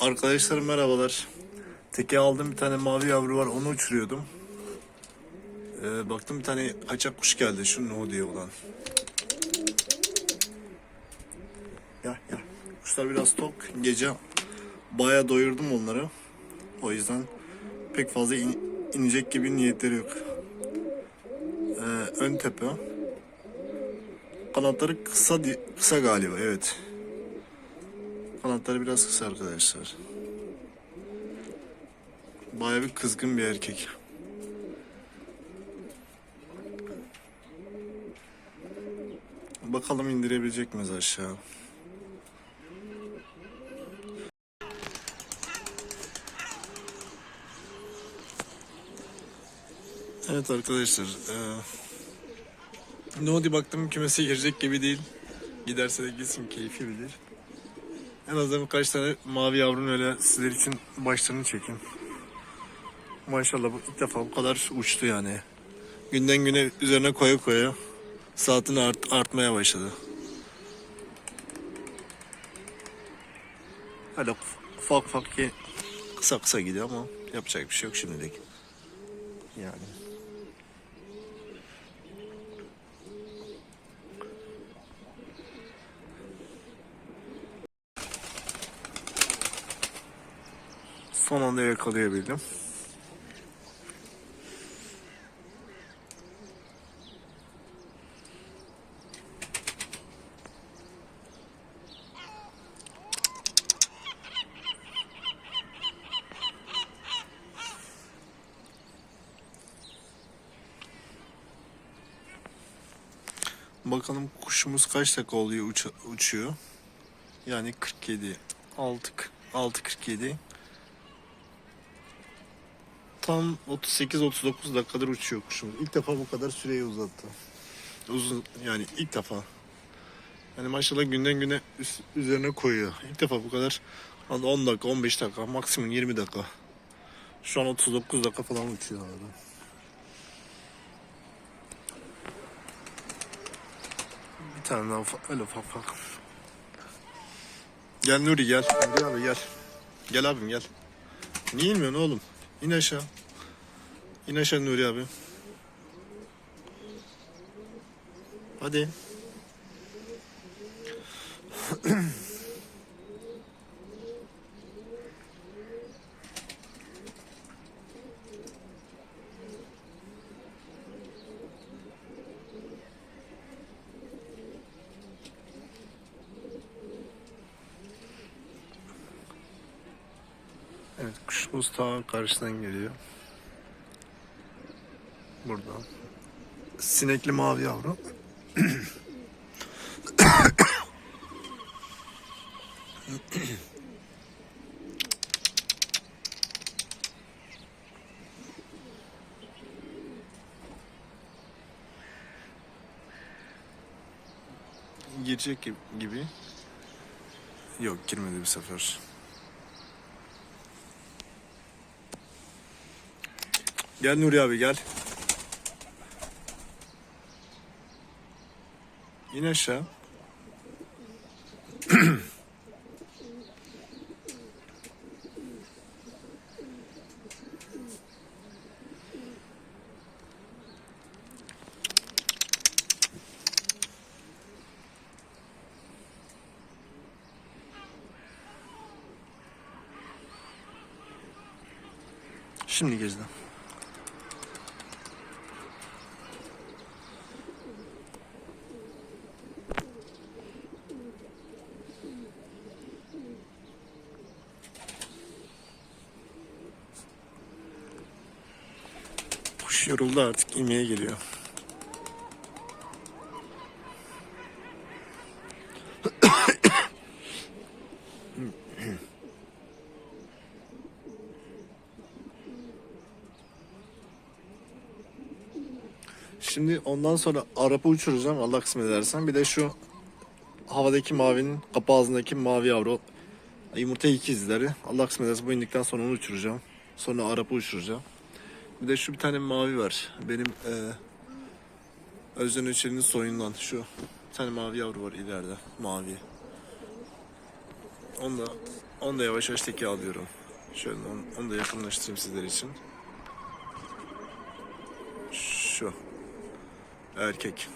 Arkadaşlarım merhabalar. Teke aldım bir tane mavi yavru var onu uçuruyordum. Ee, baktım bir tane kaçak kuş geldi şu no diye olan. Ya ya. Kuşlar biraz tok. Gece baya doyurdum onları. O yüzden pek fazla in- inecek gibi niyetleri yok. Ee, ön tepe. Kanatları kısa kısa galiba evet. Kanatları biraz kısa arkadaşlar. Baya bir kızgın bir erkek. Bakalım indirebilecek miyiz aşağı? Evet arkadaşlar. eee Nodi baktım kümese girecek gibi değil. Giderse de gitsin keyfi bilir. En azından birkaç tane mavi yavrun öyle sizler için başlarını çekeyim. Maşallah bu ilk defa bu kadar uçtu yani. Günden güne üzerine koya koya saatini art, artmaya başladı. Öyle ufak ufak ki kısa kısa gidiyor ama yapacak bir şey yok şimdilik. Yani. Son anda yakalayabildim. Bakalım kuşumuz kaç dakika oluyor uç- uçuyor. Yani 47. 6 6.47. Tam 38-39 dakikadır uçuyor kuşumuz. İlk defa bu kadar süreyi uzattı. Uzun yani ilk defa. Yani maşallah günden güne üst- üzerine koyuyor. İlk defa bu kadar hani 10 dakika 15 dakika maksimum 20 dakika. Şu an 39 dakika falan uçuyor arada. Bir tane daha öyle ufak ufak. Gel Nuri gel. Nuri abi gel. Gel abim gel. Niye inmiyorsun oğlum? İn aşağı. İn aşağı Nuri abi. Hadi. Evet kuşumuz ta karşıdan geliyor. Burada. Sinekli mavi yavru. Girecek gibi-. Yok girmedi bir sefer. Gel Nuri abi gel. İn aşağı. Şimdi gezdim. Yoruldu artık inmeye geliyor. Şimdi ondan sonra araba uçuracağım Allah kısmet edersen. Bir de şu havadaki mavinin kapı ağzındaki mavi yavru yumurta ikizleri. Allah kısmet ederse bu indikten sonra onu uçuracağım. Sonra araba uçuracağım. Bir de şu bir tane mavi var. Benim e, Özden Öçer'in soyundan şu bir tane mavi yavru var ileride. Mavi. Onu da Onu da yavaş yavaş teke alıyorum. Şöyle onu, onu da yakınlaştırayım sizler için. Şu. Erkek.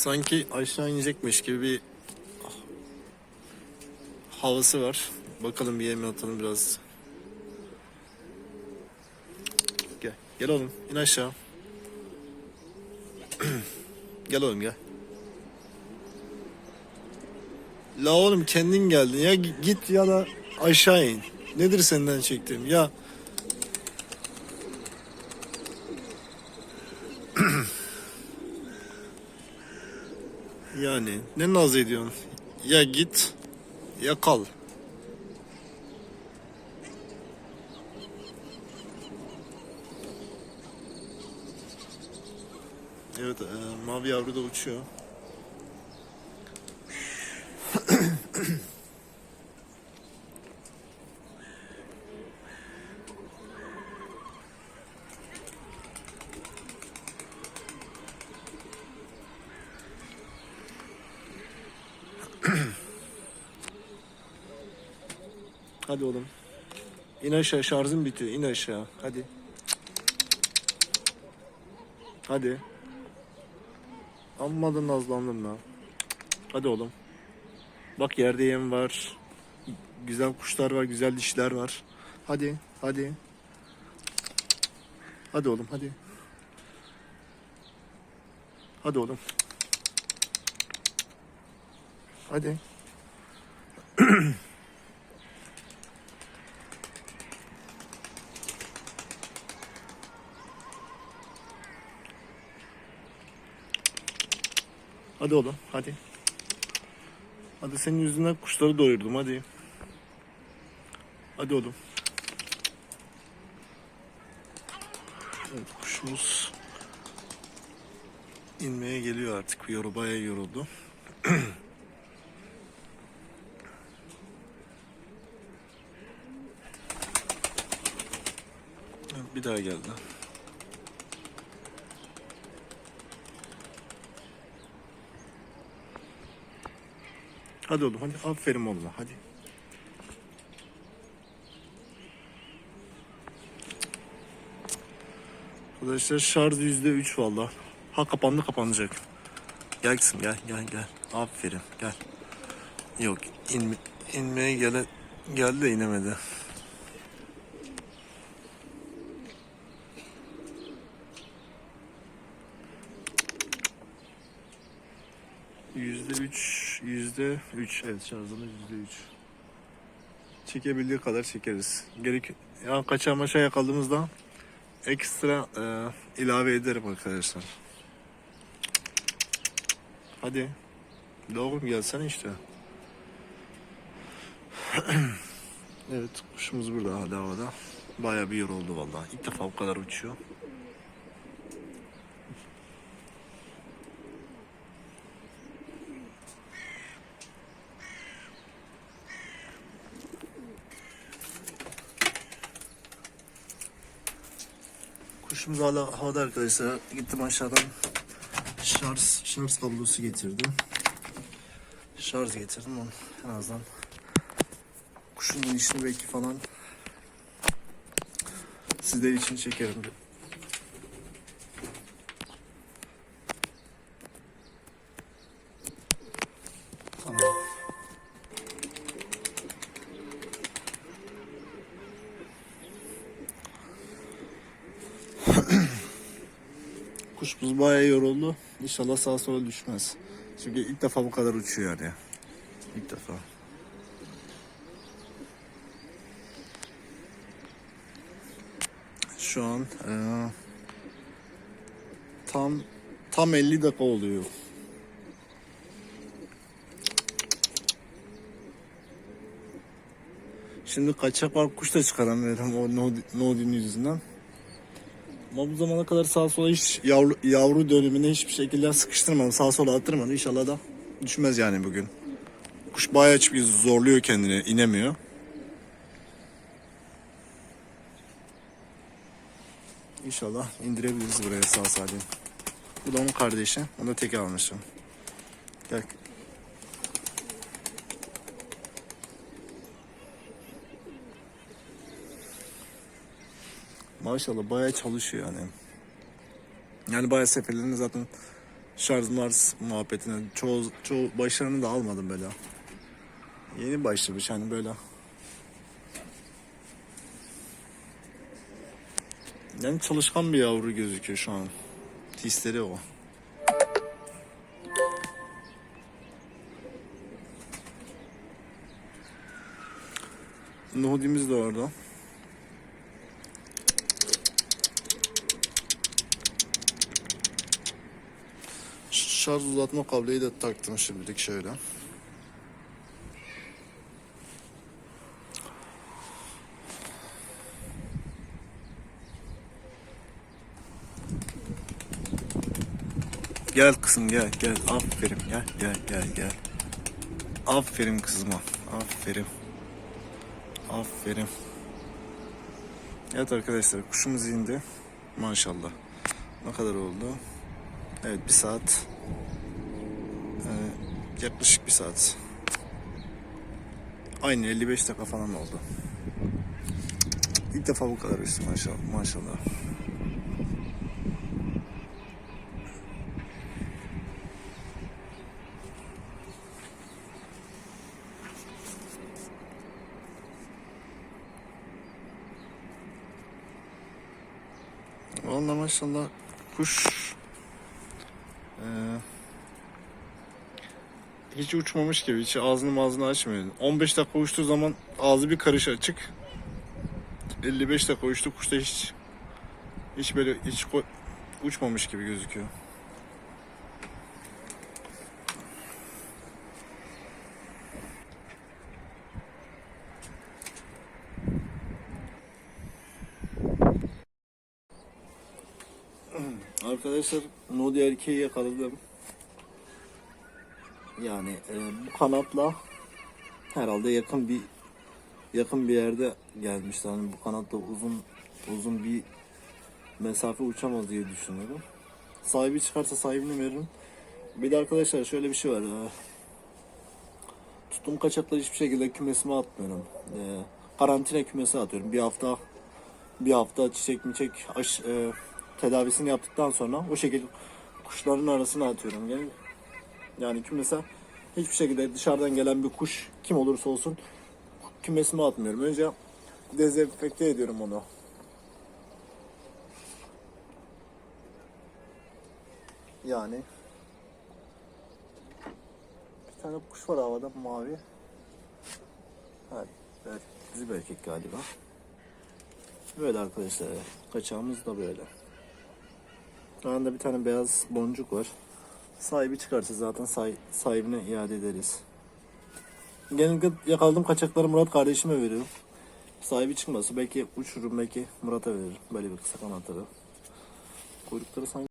Sanki aşağı inecekmiş gibi bir havası var. Bakalım bir yeme atalım biraz. Gel. Gel oğlum. in aşağı. gel oğlum gel. La oğlum kendin geldin ya git ya da aşağı in. Nedir senden çektiğim ya. Yani ne naz ediyorsun? Ya git ya kal. Evet, e, mavi yavru da uçuyor. Hadi oğlum. İn aşağı şarjım bitiyor. İn aşağı. Hadi. Hadi. Amma da nazlandım lan. Hadi oğlum. Bak yerde yem var. Güzel kuşlar var, güzel dişler var. Hadi, hadi. Hadi oğlum, hadi. Hadi oğlum. Hadi. Hadi oğlum, hadi. Hadi senin yüzünden kuşları doyurdum, hadi. Hadi oğlum. Evet, kuşumuz inmeye geliyor artık. Yoru bayağı yoruldu. Bir daha geldi. Hadi oğlum hadi aferin oğlum hadi. Arkadaşlar şarj yüzde üç valla. Ha kapandı kapanacak. Gel kızım gel gel gel. Aferin gel. Yok in, inmeye gele, geldi de inemedi. Yüzde üç, yüzde üç. Evet şarjımız yüzde üç. Çekebildiği kadar çekeriz. Gerek ya kaçar maşa yakaladığımızda ekstra e, ilave ederim arkadaşlar. Hadi. Doğru gelsene işte. evet kuşumuz burada hala havada. Bayağı bir yoruldu vallahi. İlk defa bu kadar uçuyor. Kuşumuz hala havada arkadaşlar. Gittim aşağıdan şarj, şarj kablosu getirdim. Şarj getirdim onu en azından. Kuşun inişini belki falan sizler için çekerim. Kuşumuz bayağı yoruldu. İnşallah sağa sola düşmez. Çünkü ilk defa bu kadar uçuyor yani. İlk defa. Şu an eee, tam tam 50 dakika oluyor. Şimdi kaçak var kuş da çıkaramıyorum o no- Nodin yüzünden. Ama bu zamana kadar sağa sola hiç yavru, yavru dönümüne hiçbir şekilde sıkıştırmadım. Sağa sola attırmadım. İnşallah da düşmez yani bugün. Kuş bayağı çünkü zorluyor kendini, inemiyor. İnşallah indirebiliriz buraya sağ salim. Bu da onun kardeşi. Onu da teke almışım. Gel. Maşallah bayağı çalışıyor yani. Yani bayağı seferlerini zaten şarj mars muhabbetine çoğu, çoğu başlarını da almadım böyle. Yeni başlamış hani böyle. Yani çalışkan bir yavru gözüküyor şu an. Hisleri o. Nuhudimiz de orada. Şarj uzatma kabloyu da taktım şimdilik şöyle. Gel kızım gel gel aferin gel gel gel gel. Aferin kızıma aferin. Aferin. Evet arkadaşlar kuşumuz indi. Maşallah. Ne kadar oldu? Evet bir saat. Yaklaşık bir saat. Aynı 55 dakika falan oldu. İlk defa bu kadar işte maşallah. maşallah. Vallahi maşallah kuş hiç uçmamış gibi hiç ağzını ağzını açmıyor. 15 dakika uçtuğu zaman ağzı bir karış açık. 55 dakika uçtu kuş da hiç hiç böyle hiç uçmamış gibi gözüküyor. Arkadaşlar Nodi erkeği yakaladım. Yani e, bu kanatla herhalde yakın bir yakın bir yerde gelmişti. Hani bu kanatla uzun uzun bir mesafe uçamaz diye düşünüyorum. Sahibi çıkarsa sahibini veririm. Bir de arkadaşlar şöyle bir şey var. e, Tuttuğum kaçakları hiçbir şekilde kümesime atmıyorum. E, karantina kümesi atıyorum. Bir hafta bir hafta çiçek miçek aş, e, tedavisini yaptıktan sonra o şekilde kuşların arasına atıyorum. Yani, yani kümese hiçbir şekilde dışarıdan gelen bir kuş kim olursa olsun kümesime atmıyorum. Önce dezenfekte ediyorum onu. Yani bir tane kuş var havada mavi. Evet, evet bizim erkek galiba. Böyle arkadaşlar. Kaçağımız da böyle. Yanında bir tane beyaz boncuk var. Sahibi çıkarsa zaten say- sahibine iade ederiz. Genellikle yakaladığım kaçakları Murat kardeşime veriyorum. Sahibi çıkmasa belki uçururum belki Murat'a veririm. Böyle bir kısa kanatları. Kuyrukları sanki